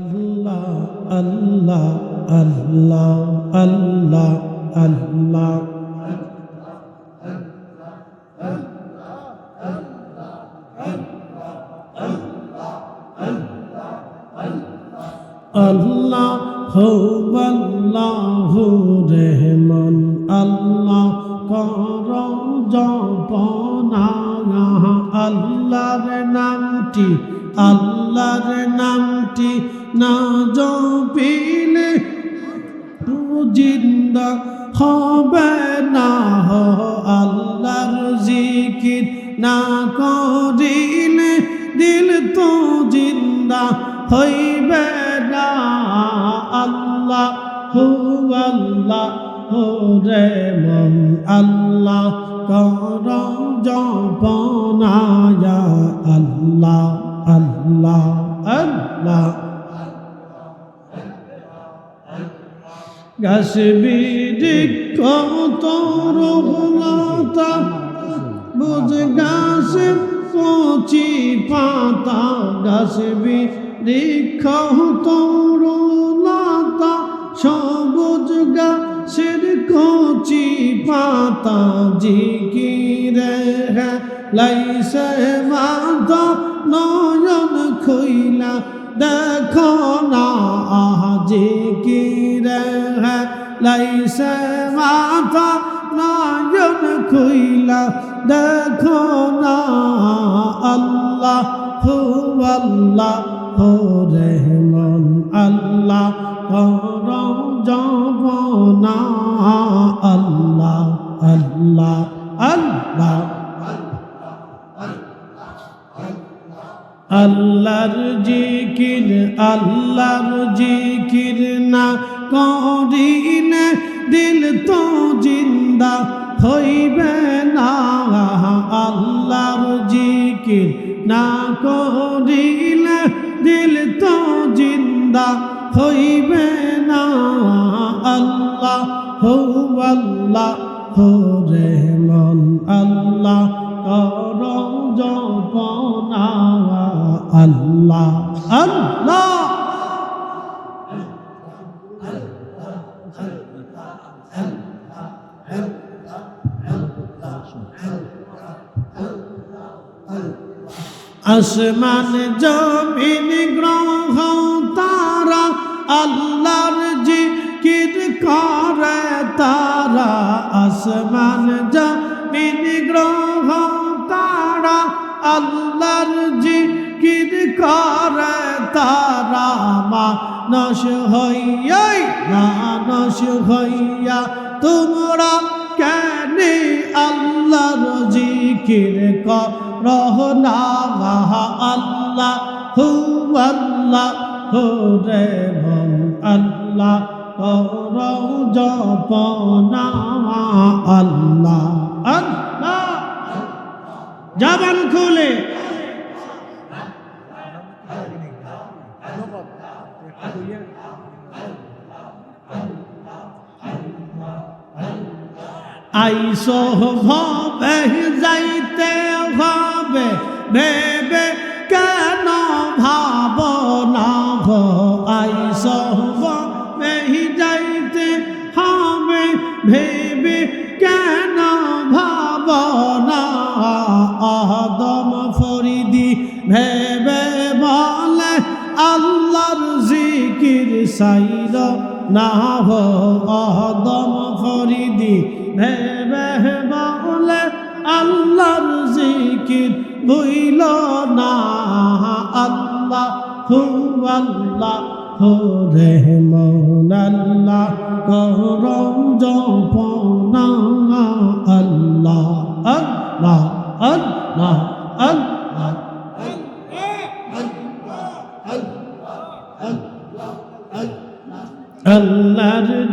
আল্লাহ আল্লাহ আল্লাহ আল্লাহ আল্লাহ। আল্লাহ হো আল্লাহ রেহমান জপিলে জিন্দা হবে না আল্লাহর জিকির না করিলে দিল তো জিন্দা হইবে না আল্লাহ, হু আল্লাহ, হো রে মন আল্লাহ কর জপনায়া আল্লাহ আল্লাহ। গাছ বৃক্ষ তরুলতা বুঝ গাছ কচি পাতা গাছ বৃক্ষ তরুলতা সবুজ গাছের কচি পাতা জিকিরে লাইসে মাতা নয়ন খুইলা দেখো না আজে কি রে লাইসে মাথা নয়ন খুইলা দেখো না আল্লাহ হু আল্লাহ হো রহমান আল্লাহ কর জবনা আল্লাহ আল্লাহ আল্লাহ আল্লাহর জিকির আল্লাহর জিকির না করিনে দিল তো জিন্দা হইবে না। আল্লাহর জিকির না করিলে দিল তো জিন্দা হইবে না। আল্লাহ হো আল্লাহ হো রেহমান আসমান জমিন গ্রহ তারা আল্লাহর জিকির করে তারা। আসমান জমিন গ্রহ তারা আল্লাহর জিকির করে তারা। মানস হইয়াই মানস হইয়া তোমরা কেন আল্লাহর জিকির করহ না আল্লাহ, হু আল্লাহ, হু রে আল্লাহ কর জপনা আল্লাহ আল্লাহ। জবান খুলে। আইস হবে যাইতে হবে ভেবে কেন ভাব না গো? আইস হবে যাইতে হবে, ভেবে কেন ভাব না আদম ফরিদি ভেবে বলে, আল্লাহর জিকির সাইর না হো আদম ফরিদি ভেবে বলে আল্লাহর জিকির বুইল না। আল্লাহ হু আল্লাহ হো আল্লাহ জপনা। আল্লাহ আল্লাহ আল্লাহ আল্লাহ।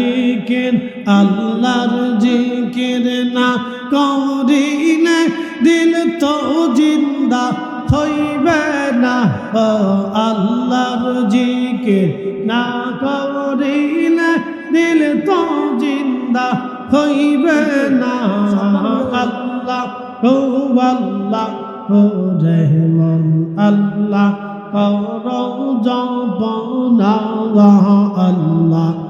জিকির, আল্লাহর জিকির না করিলে দিল তো জিন্দা হইবে না। ও আল্লাহর জিকির না করিলে দিল তো জিন্দা হইবে না। আল্লাহ হো আল্লাহ হো রহমান আল্লাহ, কর জপন আল্লাহ।